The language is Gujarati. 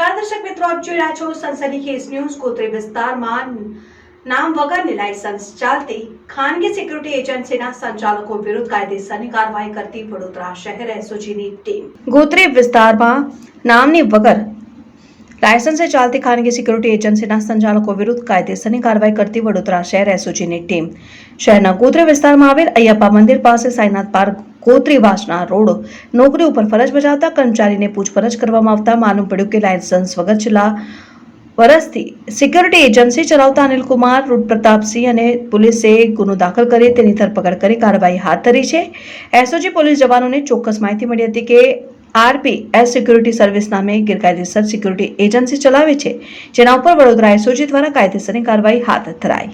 નમસ્કાર દર્શક મિત્રો આપ જોઈ રહ્યા છો સનસની કેસ ન્યૂઝ ગોત્રી વિસ્તારમાં નામ વગરની લાયસન્સ ચાલતી ખાનગી સિક્યુરિટી એજન્સીના સંચાલકો વિરુદ્ધ કાયદેસરની કાર્યવાહી કરતી વડોદરા શહેર એસઓજીની ટીમ ગોત્રી વિસ્તારમાં નામની વગર લાયસન્સે ચાલતી ખાનગી સિક્યુરિટી એજન્સીના સંચાલકો વિરુદ્ધ કાયદેસરની કાર્યવાહી કરતી વડોદરા શહેર એસઓજીની ટીમ શહેરના ગોત્રી વિસ્તારમાં આવેલ અયપ્પા મંદિર પાસે સાઈનાથ પાર્ક ગોત્રીવાસના રોડ. નોકરી ઉપર ફરજ બજાવતા કર્મચારીને પૂછપરછ કરવામાં આવતા માલુમ પડ્યું કે લાયસન્સ વગર છેલ્લા વર્ષથી સિક્યુરિટી એજન્સી ચલાવતા અનિલકુમાર રૂટ પ્રતાપસિંહ અને પોલીસે ગુનો દાખલ કરી તેની ધરપકડ કરી કાર્યવાહી હાથ ધરી છે. એસઓજી પોલીસ જવાનોને ચોક્કસ માહિતી મળી હતી કે આરપી એસ સિક્યુરિટી સર્વિસ નામે ગેરકાયદેસર સિક્યુરિટી એજન્સી ચલાવે છે. જેના ઉપર વડોદરા એસઓજી દ્વારા કાયદેસરની કાર્યવાહી હાથ ધરાઈ.